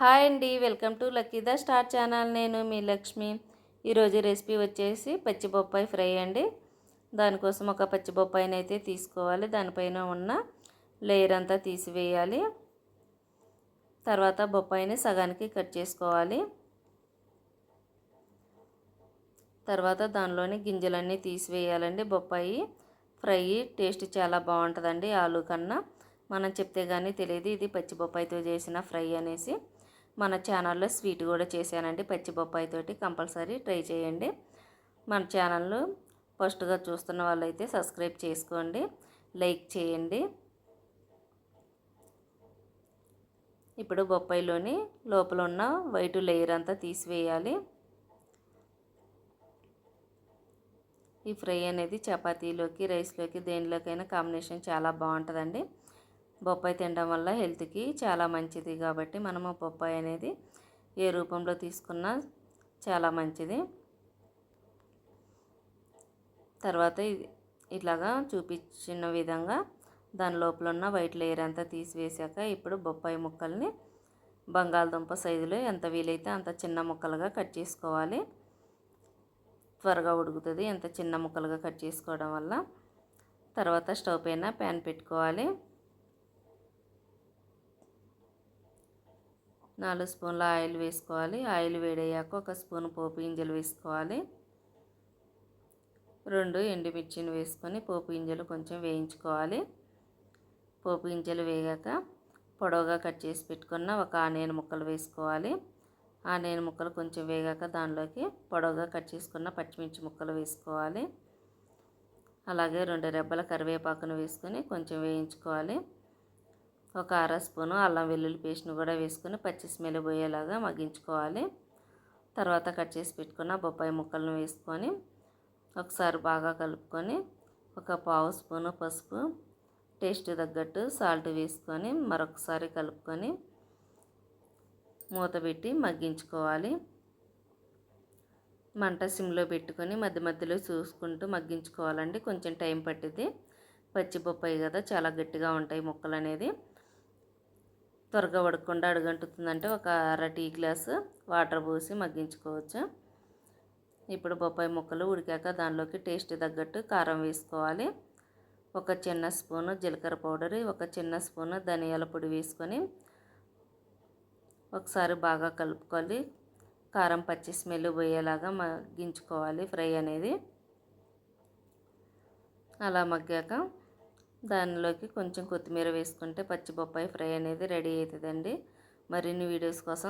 Hi అండి welcome to lucky the star channel. నేను మీ లక్ష్మి. ఈరోజు రెసిపీ వచ్చేసి పచ్చి బొప్పాయి ఫ్రై అండి. దానికోసం ఒక పచ్చి బొప్పాయిని అయితే తీసుకోవాలి. దానిపైన ఉన్న లేయర్ అంతా తీసివేయాలి. తర్వాత బొప్పాయిని సగానికి కట్ చేసుకోవాలి. తర్వాత దానిలోని గింజలన్నీ తీసివేయాలండి. బొప్పాయి ఫ్రై టేస్ట్ చాలా బాగుంటుందండి ఆలు కన్నా. మనం చెప్తే కానీ తెలియదు ఇది పచ్చి బొప్పాయితో చేసిన ఫ్రై అనేసి. మన ఛానల్లో స్వీట్ కూడా చేశానండి. పచ్చి బొప్పాయితోటి కంపల్సరీ ట్రై చేయండి. మన ఛానల్ ఫస్ట్గా చూస్తున్న వాళ్ళైతే సబ్స్క్రైబ్ చేసుకోండి. లైక్ చేయండి. ఇప్పుడు బొప్పాయిలోని లోపల ఉన్న వైట్ లేయర్ అంతా తీసివేయాలి. ఈ ఫ్రై అనేది చపాతీలోకి రైస్లోకి దేనిలోకైనా కాంబినేషన్ చాలా బాగుంటుందండి. బొప్పాయి తినడం వల్ల హెల్త్కి చాలా మంచిది కాబట్టి మనము బొప్పాయి అనేది ఏ రూపంలో తీసుకున్నా చాలా మంచిది. తర్వాత ఇట్లాగా చూపించిన విధంగా దాని లోపల ఉన్న వైట్ లేయర్ అంతా తీసివేశాక ఇప్పుడు బొప్పాయి ముక్కల్ని బంగాళదుంప సైజులో ఎంత వీలైతే అంత చిన్న ముక్కలుగా కట్ చేసుకోవాలి. త్వరగా ఉడుకుతుంది ఎంత చిన్న ముక్కలుగా కట్ చేసుకోవడం వల్ల. తర్వాత స్టవ్ పైన ప్యాన్ పెట్టుకోవాలి. నాలుగు స్పూన్ల ఆయిల్ వేసుకోవాలి. ఆయిల్ వేడయ్యాక ఒక స్పూన్ పోపు గింజలు వేసుకోవాలి. రెండు ఎండుమిర్చిని వేసుకొని పోపు గింజలు కొంచెం వేయించుకోవాలి. పోపు గింజలు వేగాక పొడవుగా కట్ చేసి పెట్టుకున్న ఒక ఆనియన్ ముక్కలు వేసుకోవాలి. ఆనియన్ ముక్కలు కొంచెం వేగాక దానిలోకి పొడవుగా కట్ చేసుకున్న పచ్చిమిర్చి ముక్కలు వేసుకోవాలి. అలాగే రెండు రెబ్బల కరివేపాకును వేసుకొని కొంచెం వేయించుకోవాలి. ఒక అర స్పూను అల్లం వెల్లుల్లి పేస్ట్ని కూడా వేసుకొని పచ్చి స్మెల్ పోయేలాగా మగ్గించుకోవాలి. తర్వాత కట్ చేసి పెట్టుకున్న బొప్పాయి ముక్కలను వేసుకొని ఒకసారి బాగా కలుపుకొని ఒక పావు స్పూను పసుపు టేస్ట్ తగ్గట్టు సాల్ట్ వేసుకొని మరొకసారి కలుపుకొని మూత పెట్టి మగ్గించుకోవాలి. మంట సిమ్లో పెట్టుకొని మధ్య మధ్యలో చూసుకుంటూ మగ్గించుకోవాలండి. కొంచెం టైం పట్టింది పచ్చి బొప్పాయి కదా చాలా గట్టిగా ఉంటాయి ముక్కలు అనేది త్వరగా ఉడకకుండా అడుగంటుతుందంటే ఒక అర టీ గ్లాసు వాటర్ పోసి మగ్గించుకోవచ్చు. ఇప్పుడు బొప్పాయి ముక్కలు ఉడికాక దానిలోకి టేస్ట్ తగ్గట్టు కారం వేసుకోవాలి. ఒక చిన్న స్పూను జీలకర్ర పౌడర్ ఒక చిన్న స్పూను ధనియాల పొడి వేసుకొని ఒకసారి బాగా కలుపుకొని కారం పచ్చి స్మెల్ పోయేలాగా మగ్గించుకోవాలి ఫ్రై అనేది. అలా మగ్గాక దానిలోకి కొంచెం కొత్తిమీర వేసుకుంటే పచ్చి బొప్పాయి ఫ్రై అనేది రెడీ అవుతుందండి. మరిన్ని వీడియోస్ కోసం